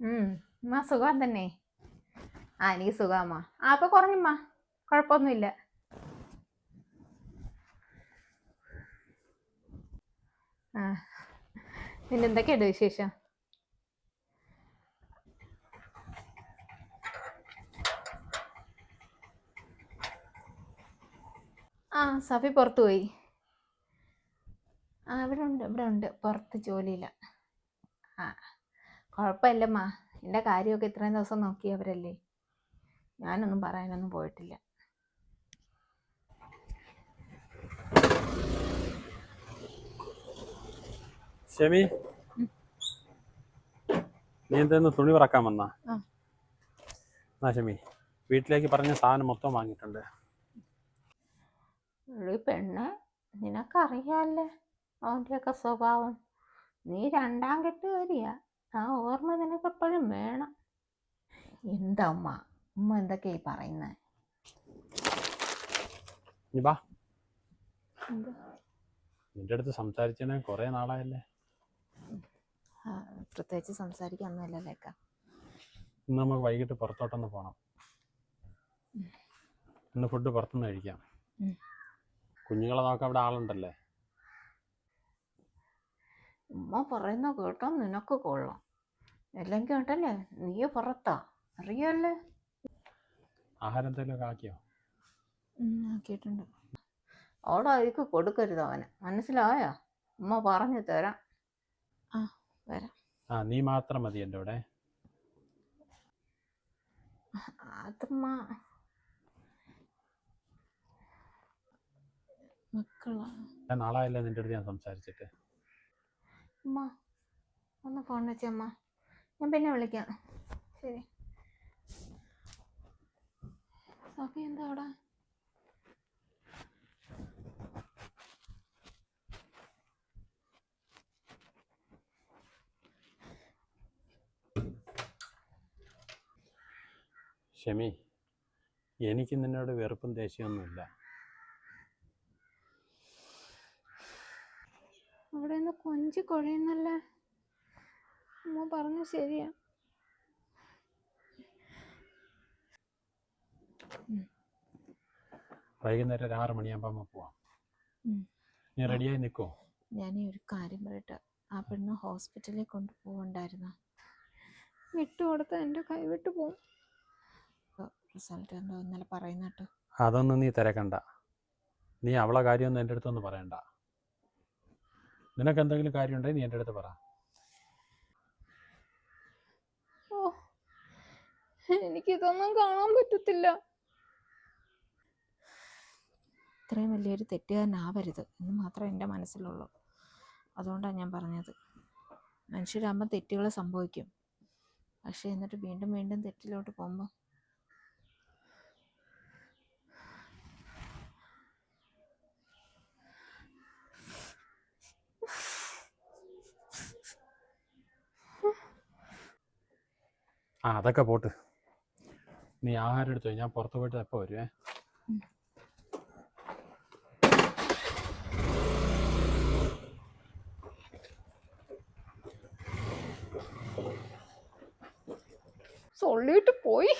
ഉം അമ്മ സുഖം തന്നെ. ആ എനിക്ക് സുഖമാ. ആ അപ്പൊ കുറഞ്ഞമ്മ കുഴപ്പമൊന്നുമില്ല. ആ എന്തൊക്കെയുണ്ട് വിശേഷം? ആ സഫി പുറത്തു പോയി. ആ ഇവിടെ ഉണ്ട് ഇവിടെ ഉണ്ട്. പുറത്ത് ജോലിയില്ല. ആ. കുഴപ്പമില്ലമ്മ. എന്റെ കാര്യമൊക്കെ ഇത്രയും ദിവസം നോക്കിയവരല്ലേ ഞാനൊന്നും പറയാനൊന്നും പോയിട്ടില്ല. ഷെമി. നീ എന്തെന്ന് തുണി പറക്കാൻ വന്നാ. ആ. ഷെമി വീട്ടിലേക്ക് പറഞ്ഞ സാധനം മൊത്തം വാങ്ങിയിട്ടുണ്ട്. പെണ്ണ് നിനക്കറിയാല്ലേ? അവന്റെയൊക്കെ സ്വഭാവം. നീ രണ്ടാം കെട്ടുകാരിയാ. ആ ഓർമ്മ നിനക്ക് എപ്പോഴും വേണം. എന്താ ഉമ്മ? ഉമ്മ എന്തൊക്കെ ഈ പറയുന്നത് നിന്റെ അടുത്ത് സംസാരിച്ചതിന് കുറെ നാളായല്ലേ. പ്രത്യേകിച്ച് സംസാരിക്കാൻ ലേക്ക ഇന്ന് നമുക്ക് വൈകിട്ട് പുറത്തോട്ടൊന്ന് പോകണം ഇന്ന് ഫുഡ് പുറത്തുനിന്ന് കഴിക്കാം. കുഞ്ഞുങ്ങളെ നോക്കാൻ അവിടെ ആളുണ്ടല്ലേ? ഉമ്മ പറയുന്ന കേട്ടോ നിനക്ക് കൊള്ളാം. അല്ലെങ്കിൽ ഉണ്ടല്ലേ നീ പുറത്താ. അറിയാല്ലേ? ആഹാരം എന്തെങ്കിലുമൊക്കെ ആക്കിയോ ആക്കിയിട്ടുണ്ട്. അവിടെ അതിക്ക് കൊടുക്കരുത് അവന്. മനസ്സിലായോ? അമ്മ പറഞ്ഞു തരാം. ആ വരാം. ആ നീ മാത്രം മതി എന്റെ കൂടെ. അതമ്മ നാളായല്ലേ നിന്റെ അടുത്ത് ഞാൻ സംസാരിച്ചിട്ട്? അമ്മ ഒന്ന് ഫോൺ വെച്ചേ അമ്മ ഞാൻ പിന്നെ വിളിക്കാം. ശരി. സോഫി എന്താ അവിടെ? ഷമി എനിക്ക് നിന്നോട് വെറുപ്പും ദേഷ്യമൊന്നുമില്ല. അവിടെ നിന്ന് കൊഞ്ചി കുഴയുന്നല്ലേ? അമ്മ പറഞ്ഞു ശരിയാ. വൈകുന്നേരം ഒരു ആറ് മണിയാകുമ്പോൾ നമ്മൾ പോവാം. നീ റെഡിയായി നിൽക്കുമോ ഞാൻ ഒരു കാര്യം പറയട്ടെ. ആ പെണ്ണ് ഹോസ്പിറ്റലിൽ കൊണ്ടുപോകണ്ടായിരുന്നു വിട്ടു കൊടുത്ത എന്റെ കൈ വിട്ടു പോകും റിസൾട്ട് എന്തോ ഇന്നലെ പറയുന്ന കേട്ടോ. അതൊന്നും നീ തിരക്കണ്ട. നീ അവളെ കാര്യമൊന്നും എന്റെ അടുത്തൊന്നും പറയണ്ട. നിനക്ക് എന്തെങ്കിലും കാര്യമുണ്ടെങ്കിൽ നീ എന്റെ അടുത്ത് പറ ഓ എനിക്കിതൊന്നും കാണാൻ പറ്റത്തില്ല. ഇത്രയും വലിയൊരു തെറ്റുകാരനാവരുത് എന്ന് മാത്രമേ എന്റെ മനസ്സിലുള്ളൂ. അതുകൊണ്ടാണ് ഞാൻ പറഞ്ഞത്. മനുഷ്യരാകുമ്പോൾ തെറ്റുകൾ സംഭവിക്കും. പക്ഷേ എന്നിട്ട് വീണ്ടും വീണ്ടും തെറ്റിലോട്ട് പോകുമ്പോൾ ആ അതൊക്കെ പോട്ട്. നീ ആഹാരം എടുത്തു? ഞാൻ പുറത്തു പോയിട്ട് എപ്പോ വരുവേ സൊള്ളിയിട്ട് പോയി.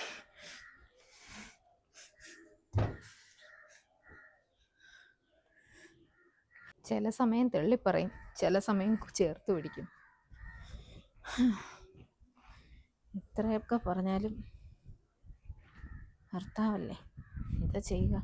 ചില സമയം തള്ളിപ്പറയും ചില സമയം ചേർത്ത് പിടിക്കും. ഇത്രയൊക്കെ പറഞ്ഞാലും ഭർത്താവല്ലേ? എന്താ ചെയ്യുക?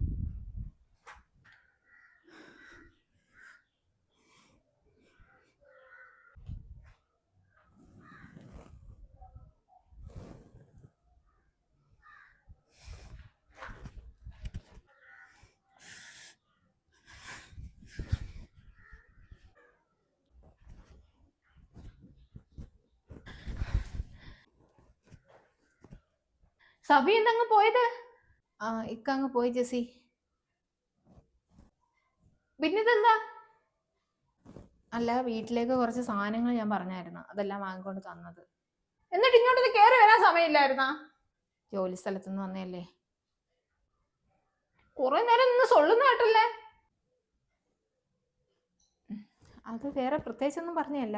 സബി എന്തങ്ങ് പോയത്? ആ ഇക്ക അങ്ങ് പോയി ജെസി പിന്നിതെന്താ അല്ല വീട്ടിലേക്ക് കുറച്ച് സാധനങ്ങൾ ഞാൻ പറഞ്ഞായിരുന്നു. അതെല്ലാം വാങ്ങിക്കൊണ്ട് തന്നത്. എന്നിട്ട് ഇങ്ങോട്ട് കയറി വരാൻ സമയമില്ലായിരുന്നാ? ജോലി സ്ഥലത്ത് നിന്ന് വന്നതല്ലേ? കുറെ നേരം നിന്ന് സൊള്ളുന്ന കേട്ടല്ലേ? അത് വേറെ പ്രത്യേകിച്ചൊന്നും പറഞ്ഞല്ല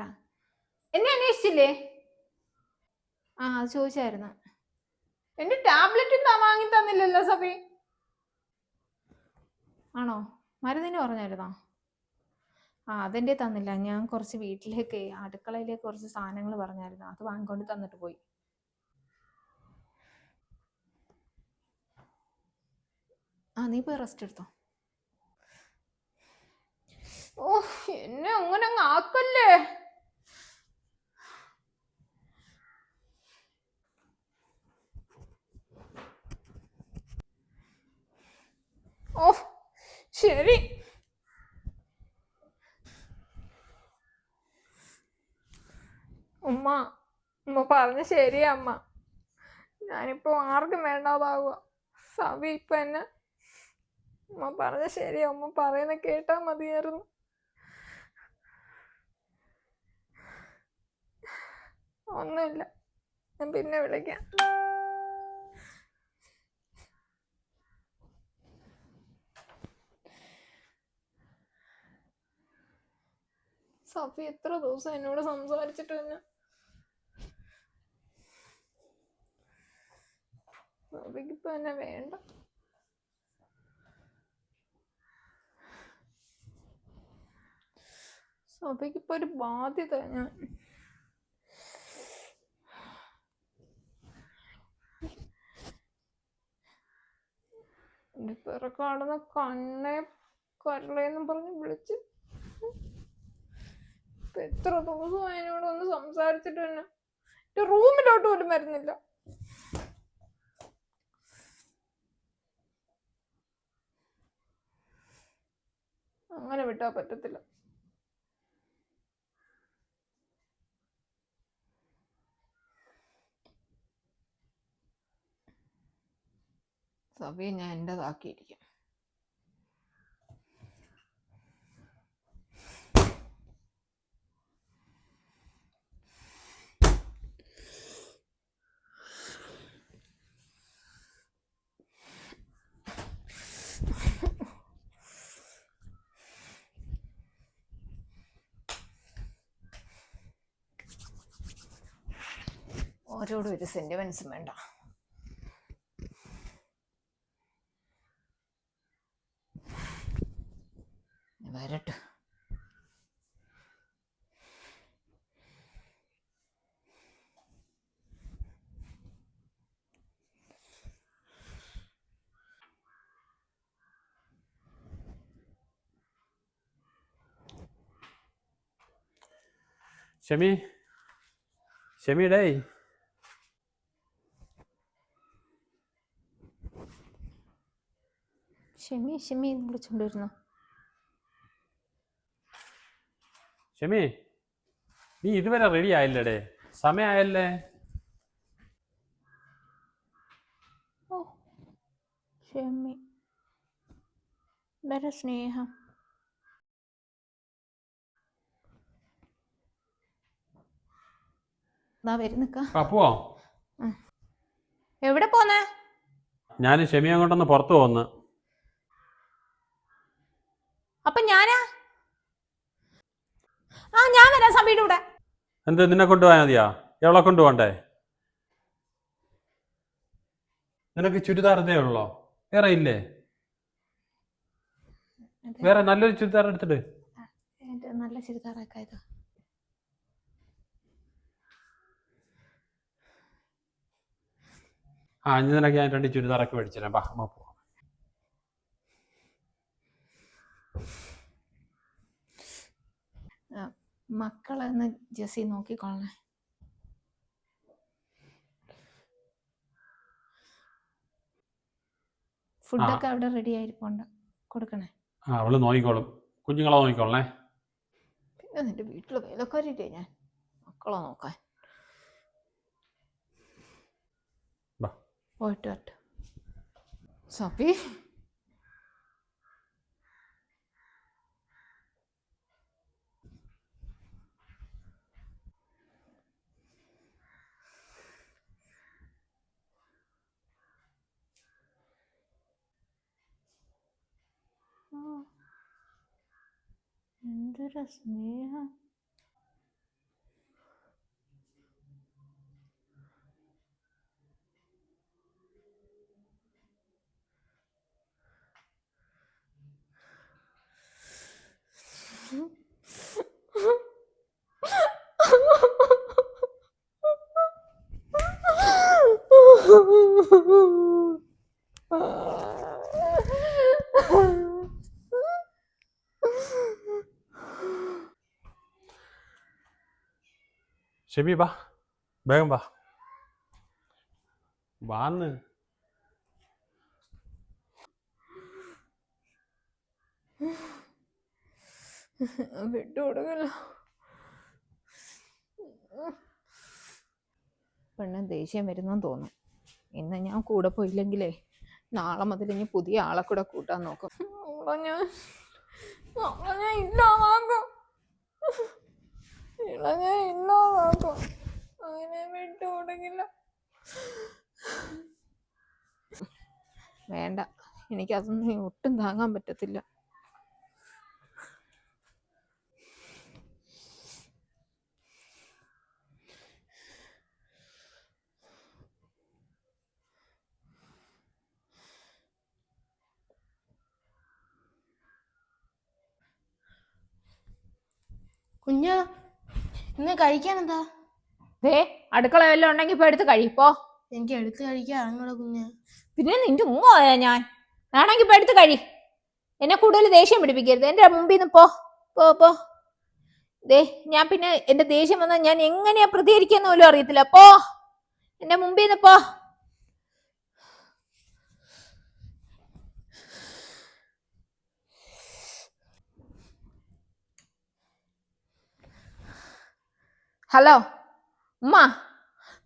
എന്നെ അന്വേഷിച്ചില്ലേ? ആ അത് ചോദിച്ചായിരുന്നു. എന്റെ ടാബ്ലറ്റ് എന്താ വാങ്ങി തന്നില്ലല്ലോ സഫി. ആണോ? മരുന്നിന് പറഞ്ഞായിരുന്നോ? ആ അതെന്റെ തന്നില്ല. ഞാൻ കുറച്ച് വീട്ടിലേക്ക് അടുക്കളയിലേക്ക് കുറച്ച് സാധനങ്ങൾ പറഞ്ഞായിരുന്നു. അത് വാങ്ങിക്കൊണ്ട് തന്നിട്ട് പോയി. ആ നീ പോയി റെസ്റ്റ് എടുത്തോ? ഓ എന്നെ അങ്ങനെ അങ്ങ് ആക്കല്ലേ? ഓ ശരി. ഉമ്മ ഉമ്മ പറഞ്ഞ ശരിയാ അമ്മ. ഞാനിപ്പോ ആർക്കും വേണ്ടാതാവുക. സവി ഇപ്പൊ എന്നെ ഉമ്മ പറഞ്ഞ ശരിയാ ഉമ്മ പറയുന്ന കേട്ടാ മതിയായിരുന്നു. ഒന്നുമില്ല. ഞാൻ പിന്നെ വിളിക്കാം. സഫി എത്ര ദിവസം എന്നോട് സംസാരിച്ചിട്ട് തന്നെ. സഫിക്ക് ഇപ്പൊ എന്നെ വേണ്ട. സഫിക്ക് ഇപ്പൊ ഒരു ബാധ്യത ഞാൻ. പിറക്കാടുന്ന കണ്ണേ കരളേന്നും പറഞ്ഞ് വിളിച്ച്. എത്ര ദിവസം അതിനോട് ഒന്ന് സംസാരിച്ചിട്ട് തന്നെ. എന്റെ റൂമിലോട്ട് പോലും വരുന്നില്ല. അങ്ങനെ വിട്ടാ പറ്റത്തില്ല. സഭയെ ഞാൻ എന്റെതാക്കിയിരിക്കും ഓരോടും ഒരു സെന്റിമെന്റ്സും വേണ്ട. വരട്ടെ. ഷമി ഷമി ഡേയ് ഷെമി ഷെമി വിളിച്ചോണ്ടിരുന്നു. ഷെമി നീ ഇതുവരെ റെഡി ആയില്ലടേ. സമയായല്ലേ? ഓ ഷെമി. വളരെ സ്നേഹം. അപ്പുവോ എവിടെ പോന്നേ? ഞാൻ ഷെമി അങ്ങോട്ടൊന്ന് പുറത്തു പോന്ന് അപ്പൊ ഞാനാ? ആ ഞാൻ വരാം സമീടെ കൂടെ. എന്ത് നിന്നെ കൊണ്ടുപോയാൽ മതിയാ? എവളെ കൊണ്ടുപോകണ്ടേ? നിനക്ക് ചുരിദാർ ഇതേ ഉള്ളോ? വേറെ ഇല്ലേ? വേറെ നല്ലൊരു ചുരിദാർ എടുത്തിട്ട് നല്ല ചുരിദാറൊക്കെ ഇത്. ആ അഞ്ച് നിനക്ക് ഞാൻ രണ്ട് ചുരിദാറൊക്കെ മേടിച്ചിരാം ബാ അമ്മ പോവാം മക്കളെ ഒന്ന് ജസി നോക്കിക്കൊള്ളണേ ഫുഡൊക്കെ അവിടെ റെഡി ആയിരിപ്പുണ്ട്. കൊടുക്കണേ. ആ അവൾ നോക്കിക്കോളും. കുഞ്ഞുങ്ങളെ നോക്കിക്കോളണേ. പിന്നെ നിന്റെ വീട്ടിൽ വേലക്കാരില്ലേ ഞാൻ? മക്കളെ നോക്കാൻ. പോയിട്ട് വരട്ടെ. സഫി. എന്തൊരു സ്നേഹം. ഷെബി വാ വേഗം വാ വാന്ന് വിട്ടുകൊടുക്കല്ലോ പെണ്ണ് ദേഷ്യം വരുന്നെന്ന് തോന്നും ഇന്ന് ഞാൻ കൂടെ പോയില്ലെങ്കിലേ നാളെ മുതൽ ഇനി പുതിയ ആളെ കൂടെ കൂട്ടാൻ നോക്കും ഞാൻ ഇല്ലാതാക്കും ഇള ഞാൻ ഇല്ലാതാക്കും അങ്ങനെ വിട്ടുകൊടുക്കില്ല വേണ്ട. എനിക്കതൊന്നും ഒട്ടും താങ്ങാൻ പറ്റത്തില്ല. കുഞ്ഞ ഇന്ന് കഴിക്കാൻ എന്താ ദേ അടുക്കള വല്ലതും ഉണ്ടെങ്കിൽ ഇപ്പൊ എടുത്ത് കഴിപ്പോ എനിക്ക് എടുത്ത് കഴിക്കാൻ അറിഞ്ഞൂടാ കുഞ്ഞ. പിന്നെ നിന്റെ ഉമ്മ പോയാ ഞാൻ? വേണമെങ്കിൽ ഇപ്പൊ എടുത്ത് കഴി. എന്നെ കൂടുതൽ ദേഷ്യം പിടിപ്പിക്കരുത്. എന്റെ മുമ്പിൽ നിന്ന് പോ പോ പോ. ദേ ഞാൻ പിന്നെ എന്റെ ദേഷ്യം വന്നാൽ ഞാൻ എങ്ങനെയാ പ്രതികരിക്കുന്ന പോലും അറിയത്തില്ല. പോ. എന്റെ മുമ്പിൽ നിന്ന് പോ. ഹലോ ഉമ്മ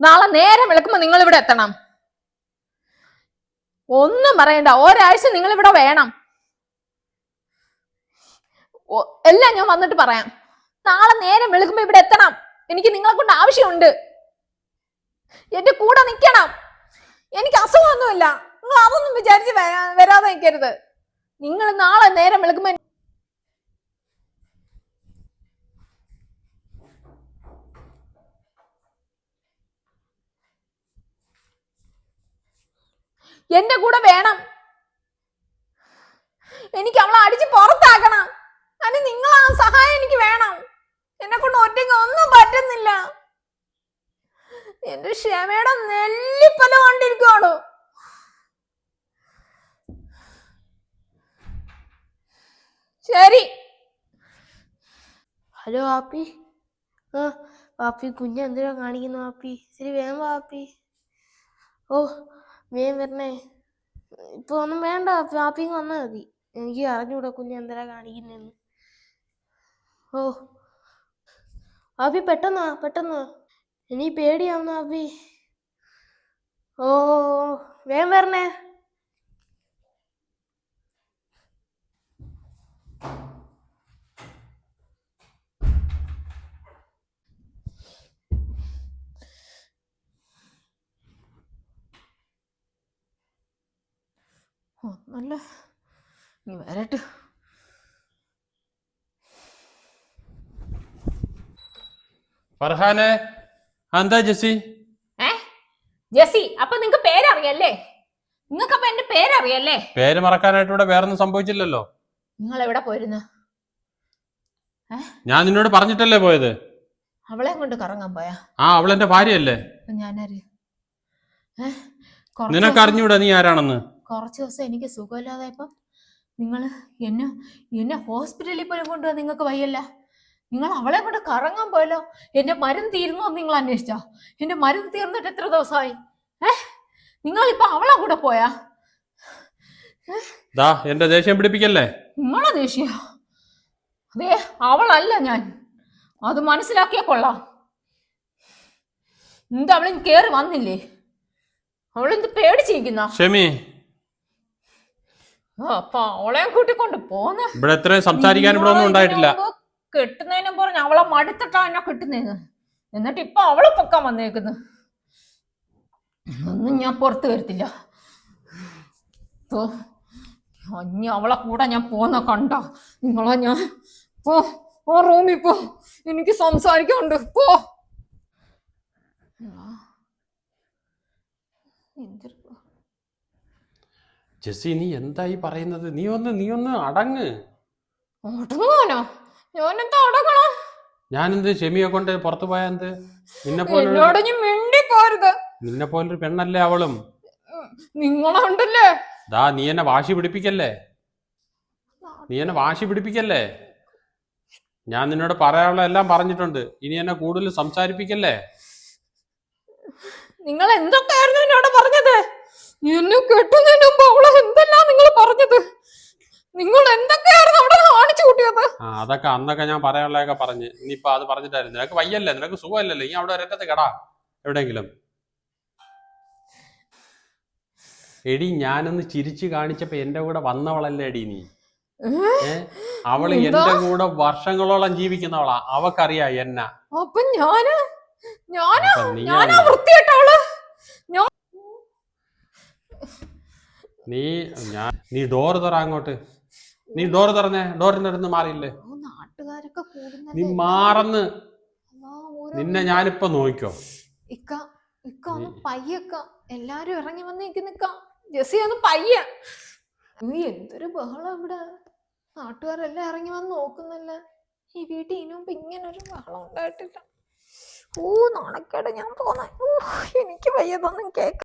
നാളെ നേരം വിളക്കുമ്പോ നിങ്ങൾ ഇവിടെ എത്തണം. ഒന്നും പറയണ്ട ഒരാഴ്ച നിങ്ങൾ ഇവിടെ വേണം എല്ലാം ഞാൻ വന്നിട്ട് പറയാം. നാളെ നേരം വെളുക്കുമ്പോ ഇവിടെ എത്തണം. എനിക്ക് നിങ്ങളെ കൊണ്ട് ആവശ്യമുണ്ട്. എന്റെ കൂടെ നിൽക്കണം. എനിക്ക് അസുഖമൊന്നുമില്ല. നിങ്ങൾ അതൊന്നും വിചാരിച്ച് വരാതെ നിൽക്കരുത്. നിങ്ങൾ നാളെ നേരം വെളുക്കുമ്പോ എന്റെ കൂടെ വേണം. എനിക്ക് അവളെ അടിച്ച് പുറത്താക്കണം. അതിന് നിങ്ങളാ സഹായം എനിക്ക് വേണം. എന്നെ കൊണ്ട് ഒറ്റയ്ക്ക് ഒന്നും പറ്റുന്നില്ല. എന്റെ ക്ഷമയുടെ നെല്ലിപ്പല കൊണ്ടിരിക്കുവാണോ? ശരി. ഹലോ ആപ്പി ആ വാപ്പി കുഞ്ഞെന്തിനാ കാണിക്കുന്നു വാപ്പി? ശരി വാ വാപ്പി. ഓ വേഗം വരണേ. ഇപ്പൊ ഒന്നും വേണ്ട വാപ്പി വന്നാ മതി. എനിക്ക് അറിഞ്ഞൂടാ കുഞ്ഞു എന്തിനാ കാണിക്കുന്നെന്ന്. ഓ. ആപ്പി പെട്ടെന്ന് വാ പെട്ടെന്ന് ഇനി പേടിയാവുന്നു വാപ്പി ഓ വേഗം വരണേ. ഒന്നല്ല നീ വരട്ടെ ഫർഹാനെ എന്താ ജെസ്സി? ഏ? ജെസി അപ്പൊ നിങ്ങക്ക് പേരറിയല്ലേ? നിങ്ങൾക്ക് അപ്പൊ എന്റെ പേരറിയല്ലേ? പേര് മറക്കാനായിട്ട് ഇവിടെ വേറൊന്നും സംഭവിച്ചില്ലല്ലോ. നിങ്ങൾ എവിടെ പോയിരുന്നു ഞാൻ നിന്നോട് പറഞ്ഞിട്ടല്ലേ പോയത്? അവളെ കൊണ്ട് കറങ്ങാൻ പോയാ? ആ അവളെന്റെ ഭാര്യയല്ലേ? ഞാനാര്? ഏ? നിനക്ക് ദിവസം- നീ ആരാണെന്ന്. കുറച്ച് ദിവസം എനിക്ക് സുഖമില്ലാതായപ്പം നിങ്ങൾ എന്നെ എന്നെ ഹോസ്പിറ്റലിൽ പോലും കൊണ്ടുപോകാൻ നിങ്ങൾക്ക് വയ്യല്ല. നിങ്ങൾ അവളെ കൊണ്ട് കറങ്ങാൻ പോയല്ലോ. എന്റെ മരുന്ന് തീരുന്നോ നിങ്ങൾ അന്വേഷിച്ചോ? എന്റെ മരുന്ന് തീർന്നിട്ട് എത്ര ദിവസമായി? ഏ? നിങ്ങൾ ഇപ്പൊ അവളെ കൂടെ പോയാ? ദാ എന്റെ ദേഷ്യം പിടിപ്പിക്കല്ലേ? നിങ്ങളെ ദേഷ്യ? അതെ അവളല്ല ഞാൻ. അത് മനസ്സിലാക്കിയാ കൊള്ളാം. എന്താ അവളിന് കേറി വന്നില്ലേ? അവളെന്ത് പേടിച്ചിരിക്കുന്ന? ഷെമി അപ്പൊ അവളെയും കൂട്ടിക്കൊണ്ട് പോന്ന്. ഇവിടെ എത്ര സംസാരിക്കാൻ ഇവിടെ ഒന്നും ഉണ്ടായിട്ടില്ല. കെട്ടുന്നതിനും പറഞ്ഞ അവളെ മടുത്തിട്ടാ എന്നെ കെട്ടുന്നേന്ന്. എന്നിട്ട് ഇപ്പൊ അവളെ പൊക്കാൻ വന്നേക്കുന്നു. ഒന്നും ഞാൻ പുറത്ത് വരത്തില്ല. ഇനി അവളെ കൂടെ ഞാൻ പോന്ന കണ്ട. നിങ്ങളെ ഞാൻ പോ. ഓ റൂമിൽ പോ. എനിക്ക് സംസാരിക്കാനുണ്ട്. പോ ആ. എന്തൊരു ജെസ്സി നീ എന്തായി പറയുന്നത്? നീ ഒന്ന് നീ ഒന്ന് അടങ്ങ്. ഒടുങ്ങാനോ ഞാനെന്താ അടങ്ങണം? ഞാനെന്ത് ഷെമിയെ കൊണ്ട് പുറത്തു പോയാ എന്ത്? നിന്നെ പോലെ എന്നോട് ഇനി മിണ്ടി പോരുത് നിന്നെ പോലൊരു പെണ്ണല്ലേ അവളും? നിങ്ങളുണ്ടല്ലേ ദാ നീ എന്നെ വാശി പിടിപ്പിക്കല്ലേ? നീ എന്നെ വാശി പിടിപ്പിക്കല്ലേ? ഞാൻ നിന്നോട് പറയാനുള്ള എല്ലാം പറഞ്ഞിട്ടുണ്ട്. ഇനി എന്നെ കൂടുതൽ സംസാരിപ്പിക്കല്ലേ? നിങ്ങൾ എന്തൊക്കെയായിരുന്നു എന്നോട് പറഞ്ഞത്? എന്നെ കെട്ടുന്നതിന് മുമ്പ് അവളെ എന്തെല്ലാം നിങ്ങൾ പറഞ്ഞത്? നിങ്ങൾ എന്തൊക്കെയായിരുന്നു അവിടെ കാണിച്ചു കൂട്ടിയത്? ആ അതൊക്കെ അന്നൊക്കെ ഞാൻ പറയാനുള്ളതൊക്കെ പറഞ്ഞ്. ഇനിയിപ്പോ അത് പറഞ്ഞിട്ടായിരുന്നു. നിനക്ക് വയ്യല്ലേ? നിനക്ക് സുഖമല്ലല്ലോ? ഇനി അവിടെ ഒരറ്റത്ത് കടാ. എവിടെയെങ്കിലും. എടി ഞാനൊന്ന് ചിരിച്ചു കാണിച്ചപ്പോ എന്റെ കൂടെ വന്നവളല്ലേ എടി നീ? അവൾ എന്റെ കൂടെ വർഷങ്ങളോളം ജീവിക്കുന്നവളാ. അവക്കറിയാ എന്ന. അപ്പൊ ഞാൻ? ഞാനാ? ഞാനാ വൃത്തിയായിട്ടവൾ നീ ഞാൻ നീ ഡോർ തുറ അങ്ങോട്ട്. നീ ഡോർ തുറന്നേ. ഡോറിന്റെ അടുത്ത് മാറിയില്ലേ? നാട്ടുകാരൊക്കെ നീ മാറന്ന്. നിന്നെ ഞാനിപ്പോ നോക്കിക്കോ ഇക്ക ഇക്ക ഒന്ന് പയ്യക്ക. എല്ലാരും ഇറങ്ങി വന്ന് നിക്ക ജെസ്സി ഒന്ന് പയ്യ. നീ എന്തൊരു ബഹളം ഇവിടെ. നാട്ടുകാരെല്ലാം ഇറങ്ങി വന്ന് നോക്കുന്നില്ല. ഈ വീട്ടിൽ ഇനി മുമ്പ് ഇങ്ങനെ ഒരു ബഹളം ഉണ്ടായിട്ടില്ല. ഓ നാണക്കേട്. ഞാൻ പോന്നെ. ഓ എനിക്ക് വയ്യതൊന്നും കേക്ക